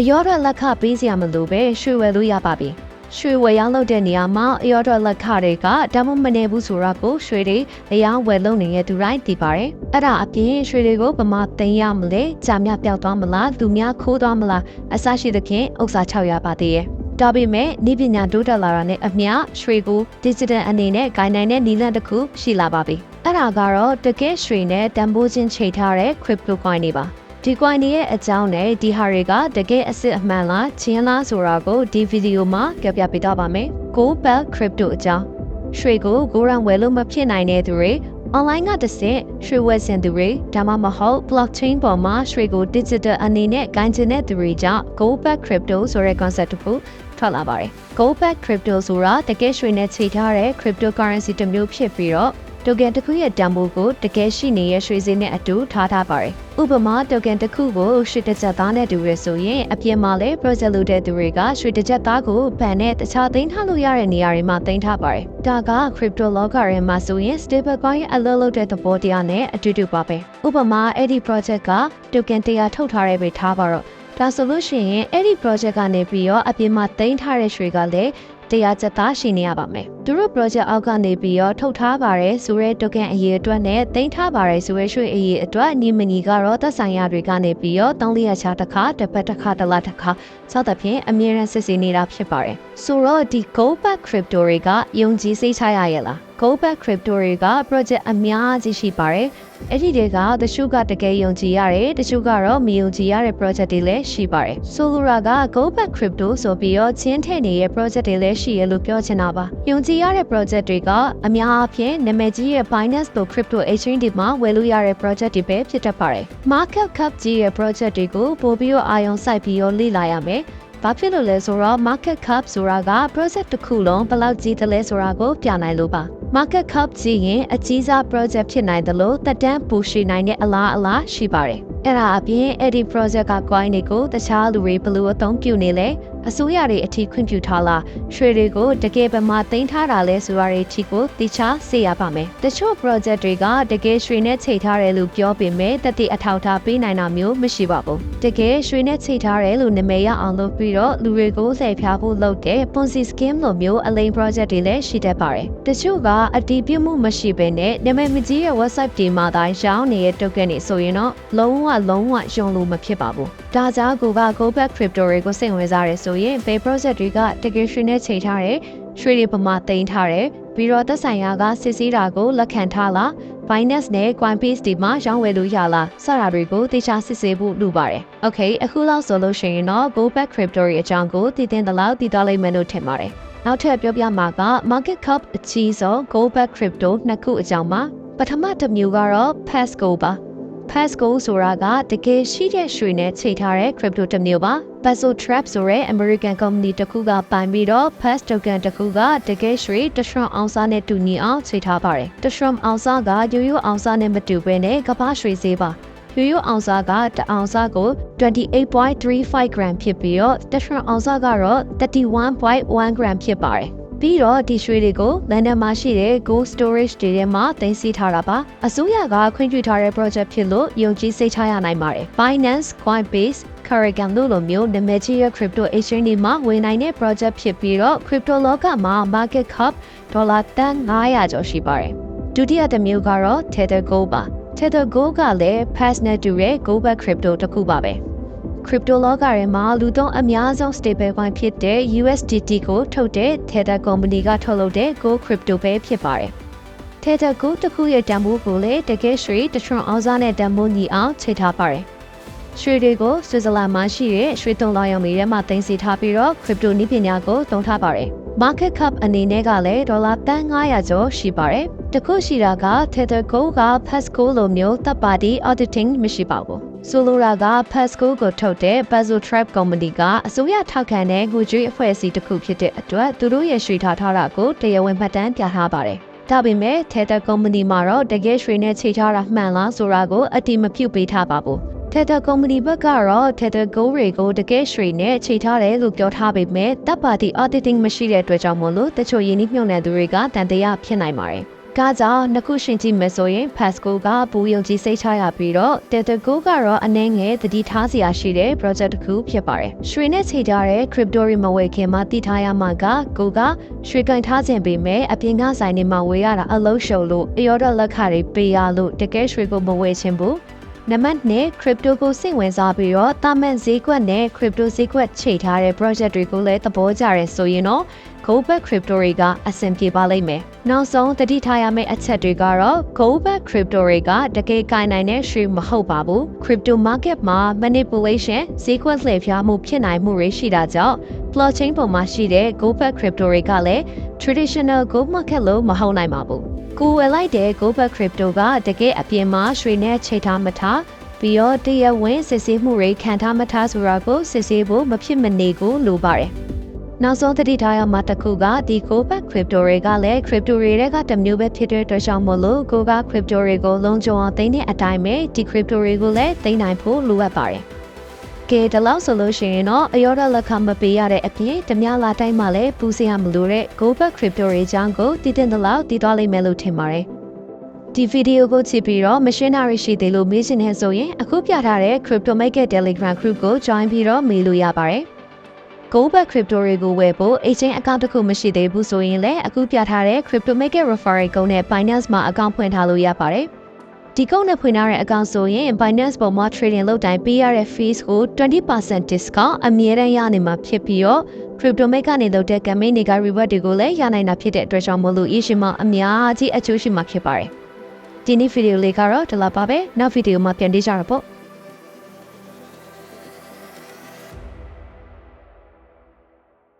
အယောဒလက်ခပေးစရာမလိုပဲရွှေဝယ်လို့ရပါပြီရွှေဝယ်ရောင်းလုပ်တဲ့နေရာမှာအယောဒလက်ခတွေကတမမနေဘူးဆိုတာကိုရွှေတွေအယောင်းဝယ်လုပ်နေတဲ့သူတိုင်းသိပါတယ်အဲ့ဒါအပြင်ရွှေတွေကိုဗမာသိမ်းရမလဲကြာမြပျောက်သွားမလားသူများခိုးသွားမလားအစရှိသဖြင့်ဥစ္စာ6ရပါသေးရဲ့ဒါပေမဲ့ဤပညာတိုးတက်လာတာနဲ့အမျှရွှေကို digital အနေနဲ့ဂိုင်းနိုင်တဲ့နည်းလမ်းတစ်ခုရှိလာပါပြီအဲ့ဒါကတော့တကယ်ရွှေနဲ့တန်ဖိုးချင်းချိန်ထားတဲ့ crypto coin တွေပါ ဒီ coin တွေရဲ့အကြောင်းနဲ့ဒီဟာတွေကတကယ်အစစ်အမှန်လားချင်းလားဆိုတာကိုဒီဗီဒီယိုမှာပြပြပေးတော့ပါမယ် Gold Crypto အကြောင်းရွှေကိုဂိုရန်ဝယ်လို့မဖြစ်နိုင်တဲ့သူတွေ online ကတစ်ဆင့်ရွှေဝယ်စင်သူတွေဒါမှမဟုတ် blockchain ပေါ်မှာရွှေကို digital အနေနဲ့ဂိုင်းချင်တဲ့သူတွေကြောင့် gold back crypto ဆိုတဲ့ concept တစ်ခုထွက်လာပါတယ် gold back crypto ဆိုတာတကယ်ရွှေနဲ့ချိန်ထားတဲ့ cryptocurrency တစ်မျိုးဖြစ်ပြီးတော့ token တစ်ခုရဲ့တန်ဖိုးကိုတကယ်ရှိနေတဲ့ရွှေစည်းနဲ့အတူထားထားပါတယ်။ဥပမာ token တစ်ခုကိုရွှေတစ်ချက်သားနဲ့တူရဆိုရင်အပြင်မှာလည်း project လုပ်တဲ့သူတွေကရွှေတစ်ချက်သားကိုဘဏ်နဲ့တခြားသိမ်းထားလို့ရတဲ့နေရာတွေမှာသိမ်းထားပါတယ်။ဒါက crypto လောကထဲမှာဆိုရင် stable coin ရဲ့အလုပ်လုပ်တဲ့သဘောတရားနဲ့အတူတူပါပဲ။ဥပမာအဲ့ဒီ project က token တရားထုတ်ထားတဲ့ပဲထားပါတော့ဒါဆိုလို့ရှိရင်အဲ့ဒီ project ကနေပြီးတော့အပြင်မှာသိမ်းထားတဲ့ရွှေကလည်း တရားချက်သားရှိနေရပါမယ်။သူတို့ project အောက်ကနေပြီးတော့ထုတ်ထားပါတယ်ဆိုရဲ token အရေးအတွက်နဲ့တင်ထားပါတယ်ဆိုရဲရွှေအရေးအတွက်ညီမညီကတော့သက်ဆိုင်ရာတွေကနေပြီးတော့3လျချတစ်ခါတစ်ပတ်တစ်ခါတစ်လတစ်ခါစသဖြင့်အမြဲတမ်းစစ်ဆေးနေတာဖြစ်ပါတယ်။ဆိုတော့ဒီ gold back crypto တွေကယုံကြည်စိတ်ချရရဲ့လား gold back crypto တွေက project အများကြီးရှိပါတယ်။အဲ့ဒီတွေကတချို့ကတကယ်ယုံကြည်ရတယ်တချို့ကတော့မယုံကြည်ရတဲ့ project တွေလည်းရှိပါတယ်။ Solura က gold back crypto ဆိုပြီးတော့ချင်းထည့်နေတဲ့ project တွေလည်းရှိရလို့ပြောချင်တာပါ။ယုံကြည်ရတဲ့ project တွေကအများအားဖြင့်နာမည်ကြီးရဲ့ Binance လို crypto exchange တွေမှာဝယ်လို့ရတဲ့ project တွေပဲဖြစ်တတ်ပါတယ်။ market cap ကြီးရဲ့ project တွေကိုပို့ပြီးတော့အာရုံစိုက်ပြီးတော့လေ့လာရမယ်။ဘာဖြစ်လို့လဲဆိုတော့ market cap ဆိုတာက project တစ်ခုလုံးဘယ်လောက်ကြီးတယ်လဲဆိုတာကိုပြနိုင်လို့ပါ market cap ကြည့်ရင်အကြီးစား project ဖြစ်နိုင်တယ်လို့တက်တန်းပူရှိနိုင်တဲ့အလားအလာရှိပါတယ်အဲ့ဒါအပြင်အဲ့ဒီ project က coin တွေကိုတခြားလူတွေဘယ်လိုအသုံးပြုနေလဲ အစိုးရတွေအထိခွင့်ပြုထားလားရွှေတွေကိုတကယ်ပမာသိမ်းထားတာလဲဆိုတာတွေအထိကိုတိကျစေရပါမယ်တချို့ project တွေကတကယ်ရွှေနဲ့ချိန်ထားတယ်လို့ပြောပေမဲ့တတိအထောက်ထားပေးနိုင်တာမျိုးမရှိပါဘူးတကယ်ရွှေနဲ့ချိန်ထားတယ်လို့နာမည်ရအောင်လုပ်ပြီးတော့လူတွေကိုဆယ်ဖြားဖို့လုပ်တဲ့ Ponzi scheme လိုမျိုးအလိမ် project တွေလည်းရှိတတ်ပါတယ်တချို့ကအတည်ပြုမှုမရှိဘဲနဲ့နာမည်မကြီးရဲ့ website တွေမှာတိုင်းရောင်းနေတဲ့ token တွေဆိုရင်တော့လုံးဝလုံးဝယုံလို့မဖြစ်ပါဘူး ဒါကြောင့်ကိုက go back crypto တွေကိုစိတ်ဝင်စားရဲဆိုရင် pay project တွေကတကယ်ရွှေနဲ့ချိန်ထားတယ်ရွှေတွေပမာသိမ်းထားတယ်ပြီးတော့သက်ဆိုင်ရာကစစ်ဆေးတာကိုလက်ခံထားလား Binance နဲ့ Coinbase ဒီမှာရောင်းဝယ်လို့ရလားစတာတွေကိုတေချာစစ်ဆေးဖို့လိုပါတယ်။ Okay အခုလောက်ဆိုလို့ရှိရင်တော့ go back crypto ရဲ့အကြောင်းကိုတည်တင်သလောက်တည်သွားလိမ့်မယ်လို့ထင်ပါတယ်။နောက်ထပ်ပြောပြမှာက market cap အကြီးဆုံး go back crypto နှစ်ခုအကြောင်းပါပထမတစ်မျိုးကတော့ Pasco ပါ Pasco ဆိုတာကတကယ်ရှိတဲ့ရွှေနဲ့ချိန်ထားတဲ့ crypto တစ်မျိုးပါ Paso Trap ဆိုတဲ့ American company တစ်ခုကပိုင်ပြီးတော့ Pass token တစ်ခုကတကယ်ရွှေတရှရွန်အောင်စားနဲ့တူညီအောင်ချိန်ထားပါတယ်တရှရွန်အောင်စားကရိုးရိုးအောင်စားနဲ့မတူဘဲနဲ့ကမ္ဘာရွှေဈေးပါရိုးရိုးအောင်စားကတအောင်စားကို28.35 gram ဖြစ်ပြီးတော့တရှရွန်အောင်စားကတော့31.1 gram ဖြစ်ပါတယ် ပြီးတော့ဒီရွှေတွေကိုလန်ဒန်မှာရှိတဲ့ Gold Storage တွေထဲမှာတင်စီထားတာပါအစိုးရကခွင့်ပြုထားတဲ့ project ဖြစ်လို့ယုံကြည်စိတ်ချရနိုင်ပါတယ် Binance Coinbase Kraken တို့လိုမျိုးနာမည်ကြီးတဲ့ crypto exchange တွေမှာဝင်နိုင်တဲ့ project ဖြစ်ပြီးတော့ crypto လောကမှာ market cap ဒေါ်လာတန်900ကျော်ရှိပါတယ်ဒုတိယတစ်မျိုးကတော့ Tether Gold ပါ Tether Gold ကလည်း Pass နဲ့တူတဲ့ Gold back crypto တစ်ခုပါပဲ crypto လောကထဲမှာလူသုံးအများဆုံး stable coin ဖြစ်တဲ့ USDT ကိုထုတ်တဲ့ Tether company ကထုတ်လုပ်တဲ့ Go crypto ပဲဖြစ်ပါတယ်။ Tether Go တစ်ခုရဲ့တန်ဖိုးကိုလည်းတကယ်ရွှေတထွန်အောင်စားနဲ့တန်ဖိုးညီအောင်ချိန်ထားပါတယ်။ရွှေတွေကိုဆွစ်ဇာလန်မှာရှိတဲ့ရွှေသုံးလောင်ရုံတွေထဲမှာတင်စီထားပြီးတော့ crypto နည်းပညာကိုသုံးထားပါတယ်။ market cap အနေနဲ့ကလည်းဒေါ်လာတန်900ကျော်ရှိပါတယ်။တခုရှိတာက Tether Go က Pasco လိုမျိုးတပ်ပါတီ auditing မရှိပါဘူး။ ဆိုလိုတာက Pasco ကိုထုတ်တဲ့ Pazo Trap Company ကအစိုးရထောက်ခံတဲ့ငွေကြေးအဖွဲ့အစည်းတစ်ခုဖြစ်တဲ့အတွက်သူတို့ရဲ့ရွှေထားထားတာကိုတရားဝင်မှတ်တမ်းပြထားပါတယ်။ဒါပေမဲ့ Tether Company မှာတော့တကယ်ရွှေနဲ့ချိန်ထားတာမှန်လားဆိုတာကိုအတိမပြုတ်ပေးထားပါဘူး။ Tether Company ဘက်ကတော့ Tether Go တွေကိုတကယ်ရွှေနဲ့ချိန်ထားတယ်လို့ပြောထားပေမဲ့တပ်ပါတီ auditing မရှိတဲ့အတွက်ကြောင့်မို့လို့တချို့ယင်းနှိမ့်မြုံနယ်သူတွေကတန်တရားဖြစ်နိုင်ပါတယ်။။ ကားကြောင့်နှစ်ခုရှင်ကြည့်မယ်ဆိုရင် Pasco ကပူယုံကြည်စိတ်ချရပြီးတော့ Tether Go ကတော့အနှဲငယ်တတိထားစရာရှိတဲ့ project တစ်ခုဖြစ်ပါတယ်။ရွှေနဲ့ခြေထားတဲ့ crypto တွေမဝယ်ခင်မှာတည်ထားရမှာကကိုကရွှေကင်ထားခြင်းပေမဲ့အပြင်ကဆိုင်တွေမှာဝယ်ရတာအလုံးရှုံလို့အရောဒလက်ခတွေပေးရလို့တကယ်ရွှေကိုမဝယ်ချင်ဘူး။နံပါတ်2 crypto ကိုစိတ်ဝင်စားပြီးတော့တာမန်ဈေးကွက်နဲ့ crypto ဈေးကွက်ချိန်ထားတဲ့ project တွေကိုလည်းသဘောကျရဲဆိုရင်တော့ Goldback Crypto တွေကအဆင်ပြေပါလိမ့်မယ်။နောက်ဆုံးတတိထားရမယ့်အချက်တွေကတော့ Goldback Crypto တွေကတကယ်ကိုင်နိုင်တဲ့ရွှေမဟုတ်ပါဘူး။ Crypto Market မှာ manipulation ဈေးကွက်လှည့်ဖျားမှုဖြစ်နိုင်မှုတွေရှိတာကြောင့် blockchain ပေါ်မှာရှိတဲ့ Goldback Crypto တွေကလည်း traditional gold market လို့မဟုတ်နိုင်ပါဘူး။ကိုယ်ဝယ်လိုက်တဲ့ Goldback Crypto ကတကယ်အပြင်မှာရွှေနဲ့ချိန်ထားမထားပြီးတော့တရားဝင်စစ်ဆေးမှုတွေခံထားမထားဆိုတာကိုစစ်ဆေးဖို့မဖြစ်မနေကိုလိုပါတယ်။ နောက်ဆုံးသတိထားရမှာတစ်ခုကဒီ Gobat Crypto တွေကလည်း Crypto တွေကတစ်မျိုးပဲဖြစ်တဲ့အတွက်ကြောင့်မို့လို့ Goga Crypto တွေကိုလုံးကျုံအောင်သိတဲ့အတိုင်းပဲဒီ Crypto တွေကိုလည်းသိနိုင်ဖို့လိုအပ်ပါတယ်။ကဲဒီလောက်ဆိုလို့ရှိရင်တော့အရောဒလက်ခမပေးရတဲ့အပြင်ဓမြလာတိုင်းမှာလည်းပူစရာမလိုတဲ့ Gobat Crypto တွေအကြောင်းကိုတည်တင်တဲ့လောက်တည်သွားလိမ့်မယ်လို့ထင်ပါတယ်။ဒီဗီဒီယိုကိုကြည့်ပြီးတော့ machinery ရှိသေးလို့မေးချင်တဲ့ဆိုရင်အခုပြထားတဲ့ Crypto Maker Telegram group ကို join ပြီးတော့မေးလို့ရပါတယ်။ Goldback Crypto တွေကိုဝယ်ဖို့ exchange account တစ်ခုမရှိသေးဘူးဆိုရင်လည်းအခုပြထားတဲ့ Crypto Maker Referral ကုန်းနဲ့ Binance မှာ account ဖွင့်ထားလို့ရပါတယ်။ဒီကုန်းနဲ့ဖွင့်ထားတဲ့ account ဆိုရင် Binance ပေါ်မှာ trading လုပ်တိုင်းပေးရတဲ့ fees ကို20% discount အမြဲတမ်းရနေမှာဖြစ်ပြီးတော့ Crypto Maker ကနေလုပ်တဲ့ campaign တွေက reward တွေကိုလည်းရနိုင်တာဖြစ်တဲ့အတွက်ကြောင့်မို့လို့ issue မှာအများကြီးအကျိုးရှိမှာဖြစ်ပါတယ်။ဒီနေ့ဗီဒီယိုလေးကတော့ဒီလောက်ပါပဲ။နောက်ဗီဒီယိုမှာပြန်တွေ့ကြရပါ့